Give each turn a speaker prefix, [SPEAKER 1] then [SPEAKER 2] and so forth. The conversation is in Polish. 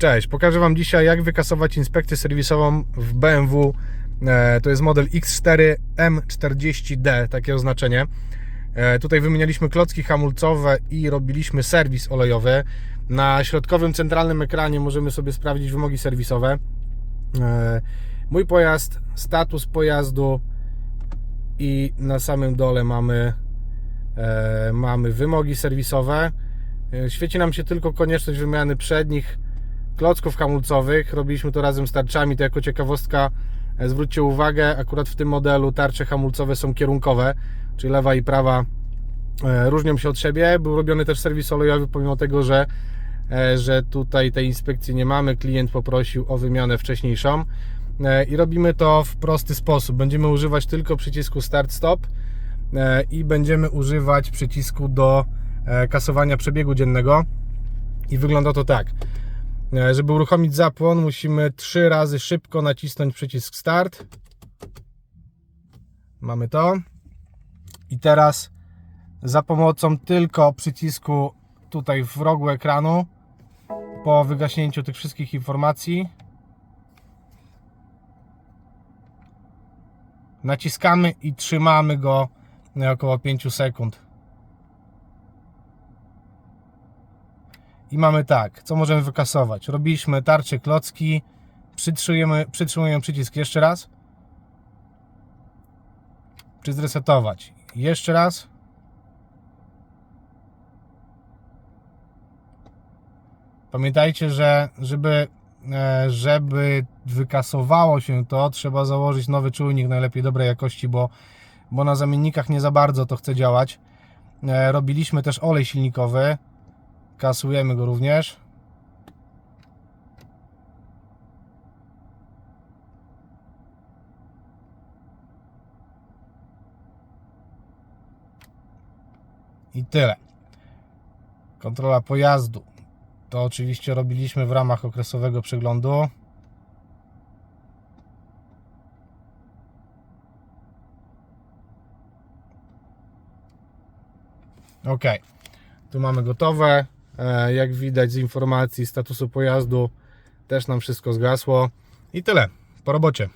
[SPEAKER 1] Cześć, pokażę Wam dzisiaj jak wykasować inspekcję serwisową w BMW. E, To jest model X4 M40D, takie oznaczenie. E, Tutaj wymienialiśmy klocki hamulcowe i robiliśmy serwis olejowy. Na środkowym centralnym ekranie możemy sobie sprawdzić wymogi serwisowe. E, Mój pojazd, status pojazdu i na samym dole mamy, mamy wymogi serwisowe. Świeci nam się tylko konieczność wymiany przednich klocków hamulcowych. Robiliśmy to razem z tarczami, to jako ciekawostka. e, Zwróćcie uwagę, akurat w tym modelu tarcze hamulcowe są kierunkowe, czyli lewa i prawa e, różnią się od siebie. Był robiony też serwis olejowy, pomimo tego, że, e, że tutaj tej inspekcji nie mamy. Klient poprosił o wymianę wcześniejszą i robimy to w prosty sposób. Będziemy używać tylko przycisku Start-Stop i będziemy używać przycisku do kasowania przebiegu dziennego. I wygląda to tak. E, Żeby uruchomić zapłon, musimy trzy razy szybko nacisnąć przycisk Start. Mamy to. I teraz za pomocą tylko przycisku tutaj w rogu ekranu, po wygaśnięciu tych wszystkich informacji, naciskamy i trzymamy go na około 5 sekund. I mamy tak, co możemy wykasować? Robiliśmy tarcze klocki, przytrzymujemy, przytrzymujemy przycisk jeszcze raz. Czy zresetować? Jeszcze raz. Pamiętajcie, że żeby, e, żeby wykasowało się to, trzeba założyć nowy czujnik, najlepiej dobrej jakości, bo, bo na zamiennikach nie za bardzo to chce działać. E, Robiliśmy też olej silnikowy. Kasujemy go również. I tyle. Kontrola pojazdu. To oczywiście robiliśmy w ramach okresowego przeglądu. Ok, tu mamy gotowe. E, Jak widać z informacji statusu pojazdu też nam wszystko zgasło. I tyle, po robocie.